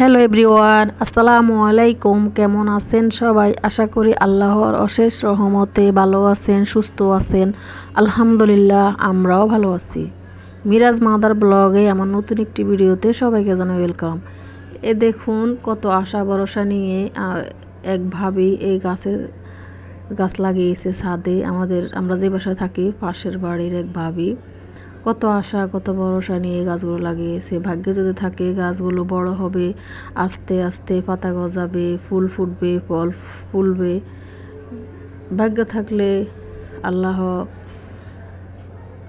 Hello everyone আসসালামু আলাইকুম। কেমন আছেন সবাই? আশা করি আল্লাহর অশেষ রহমতে ভালো আছেন সুস্থ আছেন। আলহামদুলিল্লাহ আমরাও ভালো আছি। মিরাজ মাদার ব্লগে আমার নতুন একটি ভিডিওতে সবাইকে জানাই ওয়েলকাম। এ দেখুন কত আশা ভরসা নিয়ে আহ, এক ভাবি এই গাছের গাছ লাগিয়েছে ছাদে। আমাদের আমরা যে বাসায় থাকি পাশের বাড়ির এক ভাবি। কত আশা, কত ভরসা নিয়ে গাছগুলো লাগিয়েছে। ভাগ্যে যদি থাকে গাছগুলো বড় হবে, আস্তে আস্তে পাতা গজাবে, ফুল ফুটবে, ফল ফুলবে। ভাগ্য থাকলে আল্লাহ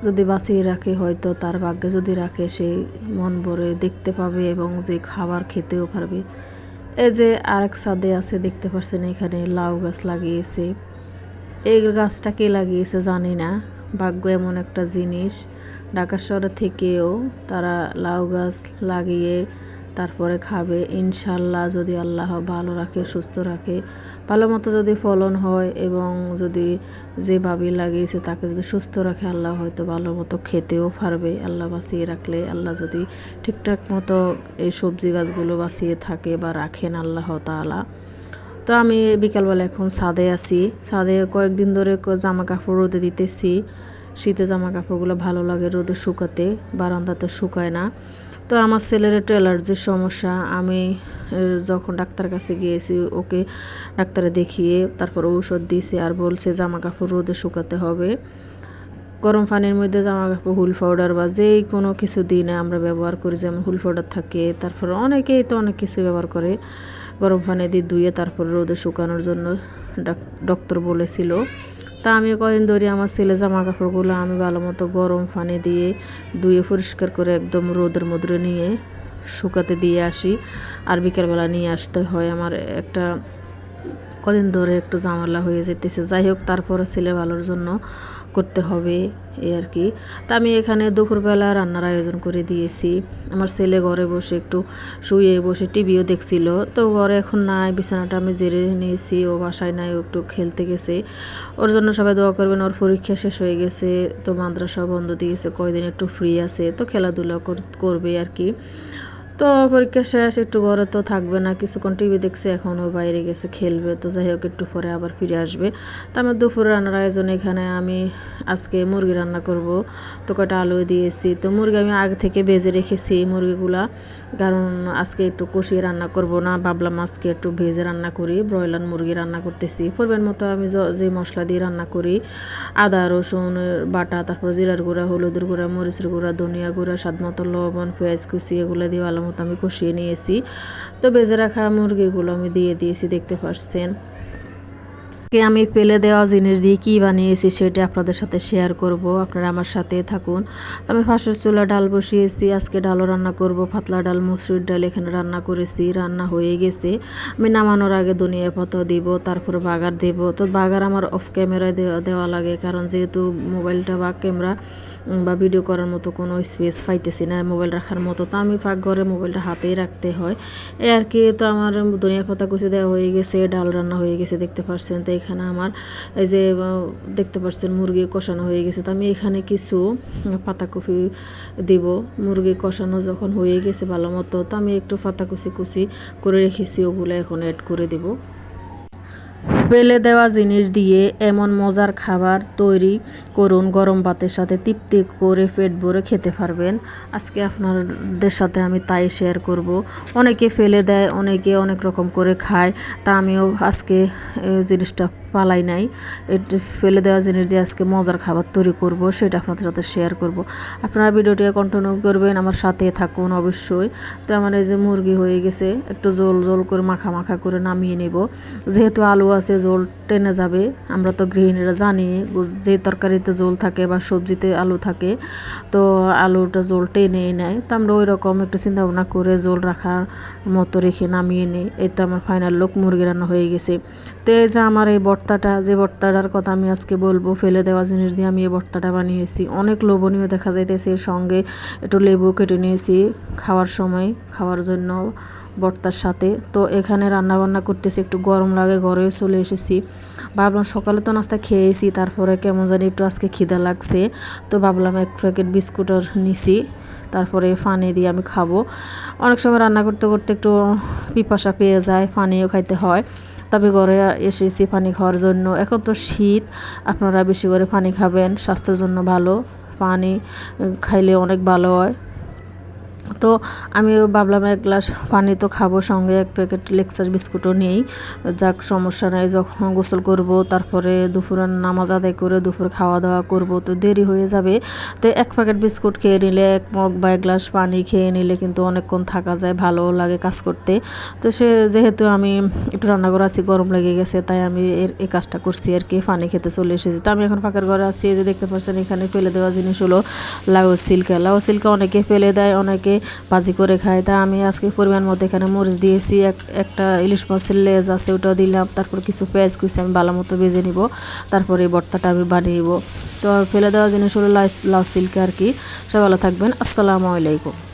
যদি বাঁচিয়ে রাখে, হয়তো তার ভাগ্যে যদি রাখে, সে মন ভরে দেখতে পাবে এবং যে খাবার খেতেও পারবে। এই যে আরেক ছাদে আছে, দেখতে পাচ্ছেন এখানে লাউ গাছ লাগিয়েছে। এই গাছটা কে লাগিয়েছে জানি না। ভাগ্য এমন একটা জিনিস। ঢাকা শহর থেকেও তারা লাউ গাছ লাগিয়ে তারপরে খাবে। ইনশাল্লাহ যদি আল্লাহ ভালো রাখে, সুস্থ রাখে, ভালো মতো যদি ফলন হয় এবং যদি যে ভাবি লাগিয়েছে তাকে যদি সুস্থ রাখে, আল্লাহ হয়তো ভালো মতো খেতেও পারবে। আল্লাহ বাঁচিয়ে রাখলে আল্লাহ যদি ঠিকঠাক মতো এই সবজি গাছগুলো বাঁচিয়ে থাকে বা রাখেন আল্লাহ তাআলা। তো আমি বিকালবেলা এখন ছাদে আছি। ছাদে কয়েকদিন ধরে জামা কাপড় রোদে দিতেছি। শীতে জামা কাপড়গুলো ভালো লাগে, রোদে শুকাতে, বারান্দাতে শুকায় না। তো আমার ছেলের একটু অ্যালার্জির সমস্যা। আমি যখন ডাক্তার কাছে গিয়েছি, ওকে ডাক্তারে দেখিয়ে তারপর ঔষধ দিয়েছে আর বলছে জামা কাপড় রোদে শুকাতে হবে। গরম পানির মধ্যে জামা কাপড় হুল পাউডার বা যেই কোনো কিছু দিনে আমরা ব্যবহার করি, যেমন হুল পাউডার থাকে, তারপর অনেকেই তো অনেক কিছু ব্যবহার করে। গরম পানি দিয়ে ধুয়ে তারপর রোদে শুকানোর জন্য ডাক- ডক্টর বলেছিল। তা আমি কদিন ধরে আমার ছেলে জামা কাপড়গুলো আমি ভালো মতো গরম পানি দিয়ে ধুয়ে পরিষ্কার করে একদম রোদের মধ্যে নিয়ে শুকাতে দিয়ে আসি। আর বিকেলবেলা নিয়ে আসতে হয় আমার একটা কদিন ধরে একটু ঝামেলা হয়ে যেতেছে। যাই হোক তারপরে ছেলে ভালোর জন্য করতে হবে এই আর কি। তা আমি এখানে দুপুরবেলা রান্নার আয়োজন করে দিয়েছি। আমার ছেলে ঘরে বসে একটু শুয়ে বসে টিভিও দেখছিল। তো ঘরে এখন নাই, বিছানাটা আমি জেরে নিয়েছি। ও বাসায় নাই, ও একটু খেলতে গেছে। ওর জন্য সবাই দোয়া করবেন, ওর পরীক্ষা শেষ হয়ে গেছে। তো মাদ্রাসা বন্ধ দিয়েছে, কয়দিন একটু ফ্রি আছে। তো খেলাধুলা কর- করবে আর কি। তো পরীক্ষা শেষ, একটু ঘরে তো থাকবে না, কিছুক্ষণ টিভি দেখছে এখন ও বাইরে গেছে, খেলবে, তো যাই হোক, একটু পরে আবার ফিরে আসবে। তো আমার দুপুর রান্নার আয়োজন এখানে, আমি আজকে মুরগি রান্না করব। তো কটা আলু দিয়েছি। তো মুরগি আমি আগে থেকে ভেজে রেখেছি মুরগিগুলা। কারণ আজকে একটু কষিয়ে রান্না করব না, ভাবলাম আজকে একটু ভেজে রান্না করি, ব্রয়লার মুরগি রান্না করতেছি। পরিমাণ মতো আমি য- মশলা দিয়ে রান্না করি, আদা, রসুন, বাটা, তারপর জিরার গুঁড়া, হলুদের গুঁড়া, মরিচের গুঁড়া, ধনিয়া গুঁড়া, স্বাদ মতো লবণ, পেঁয়াজ কুচি, এগুলো দিয়ে ভালো মতো আমি কষিয়ে নিয়েছি। তো বেজে রাখা মুরগিগুলো আমি দিয়ে দিয়েছি, দেখতে পাচ্ছেন কে আমি ফেলে দেওয়া জিনিস দিয়ে কী বানিয়েছি সেটা আপনাদের সাথে শেয়ার করব। আপনারা আমার সাথে থাকুন। আমি ফাঁসের চুলা ডাল বসিয়েছি, আজকে ডালও রান্না করব, পাতলা ডাল মুসুরির ডাল এখানে রান্না করেছি, রান্না হয়ে গেছে। আমি নামানোর আগে ধনিয়া পাতা দিব, তারপরে বাগার দেব। তো বাগার আমার অফ ক্যামেরায় দেওয়া দেওয়া লাগে, কারণ যেহেতু মোবাইলটা বা ক্যামেরা বা ভিডিও করার মতো কোনো স্পেস পাইতেছি না, মোবাইল রাখার মতো। তো আমি পাকঘরে মোবাইলটা হাতেই রাখতে হয়। এ আর কি, তো আমার ধনিয়া পাতা কুচি দেওয়া হয়ে গেছে, ডাল রান্না হয়ে গেছে, দেখতে পাচ্ছেন তো এখানে আমার, এই যে দেখতে পাচ্ছেন মুরগি কষানো হয়ে গেছে। তো আমি এখানে কিছু পাতাকপি দেব। মুরগি কষানো যখন হয়ে গেছে ভালো মতো, তো আমি একটু পাতাকুচি কুচি করে রেখেছি, ওগুলো এখন অ্যাড করে দেবো। ফেলে দেওয়া জিনিস দিয়ে এমন মজার খাবার তৈরি করুন, গরম ভাতের সাথে তৃপ্তি করে পেট ভরে খেতে পারবেন। আজকে আপনাদের সাথে আমি তাই শেয়ার করব। অনেকে ফেলে দেয়, অনেকে অনেক রকম করে খায়। তা আমিও আজকে জিনিসটা পালাই নাই। এটা, ফেলে দেওয়া জিনিস দিয়ে আজকে মজার খাবার তৈরি করব, সেটা আপনাদের সাথে শেয়ার করব। আপনারা ভিডিওটি কন্টিনিউ করবেন, আমার সাথে থাকুন অবশ্যই। তো আমার এই যে মুরগি হয়ে গেছে, একটু জোল জোল করে মাখা মাখা করে নামিয়ে নেব। যেহেতু আলু আছে, জোল টেনে যাবে। আমরা তো গৃহিণীরা জানি যে তরকারিতে জোল থাকে বা সবজিতে আলু থাকে, তো আলুটা জোল টেনেই নেয়। তো আমরা ওই রকম একটু চিন্তা ভাবনা করে জোল রাখার মতো রেখে নামিয়ে নিই। এই তো আমার ফাইনাল লোক মুরগি রান্না হয়ে গেছে। তো এই যে আমার এই ভর্তাটা, যে ভর্তাটার কথা আমি আজকে বলব, ফেলে দেওয়া জিনিস দিয়ে আমি এই ভর্তাটা বানিয়েছি। অনেক লোভনীয় দেখা যাইতেছে সঙ্গে একটু লেবু কেটে নিয়েছি খাওয়ার সময়, খাওয়ার জন্য ভর্তার সাথে। তো এখানে রান্না বান্না করতেছি, একটু গরম লাগে, ঘরে চলে এসেছি। ভাবলাম সকালে তো নাস্তা খেয়েছি, তারপরে কেমন জানি একটু আজকে খিদা লাগছে। তো ভাবলাম এক প্যাকেট বিস্কুট নিছি, তারপরে পানি দিয়ে আমি খাব। অনেক সময় রান্না করতে করতে একটু পিপাসা পেয়ে যায় পানিও খাইতে হয়। তবে ঘরে এসেছি পানি খাওয়ার জন্য। এখন তো শীত, আপনারা বেশি করে পানি খাবেন, স্বাস্থ্যের জন্য ভালো। পানি খাইলে অনেক ভালো হয়। তো আমি ভাবলাম এক গ্লাস পানি তো খাব সঙ্গে, এক প্যাকেট লেক্সাস বিস্কুটও নেই। যাক, সমস্যা নাই, যখন গোসল করব, তারপরে দুপুরের নামাজ আদায় করে দুপুর খাওয়া দাওয়া করব, তো দেরি হয়ে যাবে। তো এক প্যাকেট বিস্কুট খেয়ে নিলে, এক মগ বা এক গ্লাস পানি খেয়ে নিলে কিন্তু অনেকক্ষণ থাকা যায়, ভালো লাগে কাজ করতে। তো সে, যেহেতু আমি একটু রান্না করে আছি গরম লেগে গেছে, তাই আমি এর, এই কাজটা করছি আর কি, পানি খেতে চলে এসেছি। তো আমি এখন ফাঁকার ঘরে আছি যে দেখতে পাচ্ছেন, এখানে ফেলে দেওয়া জিনিস হলো লাউ সিল্কা। লাউ সিল্কা অনেকে ফেলে দেয়, অনেকে ভাজি করে খাই তা আমি আজকে পরিমাণ মধ্যে এখানে মরিচ দিয়েছি, এক, একটা ইলিশ মাছের লেজ আছে ওটা দিলাম। তারপর কিছু পেঁয়াজ কুচি আমি ভালো মতো বেজে নিব। তারপরে এই ভর্তাটা আমি বানিয়ে নিব। তো ফেলে দেওয়া জিনিস হলো লাউ সিল্কা আর কি। সবাই ভালো থাকবেন। আসসালামু আলাইকুম।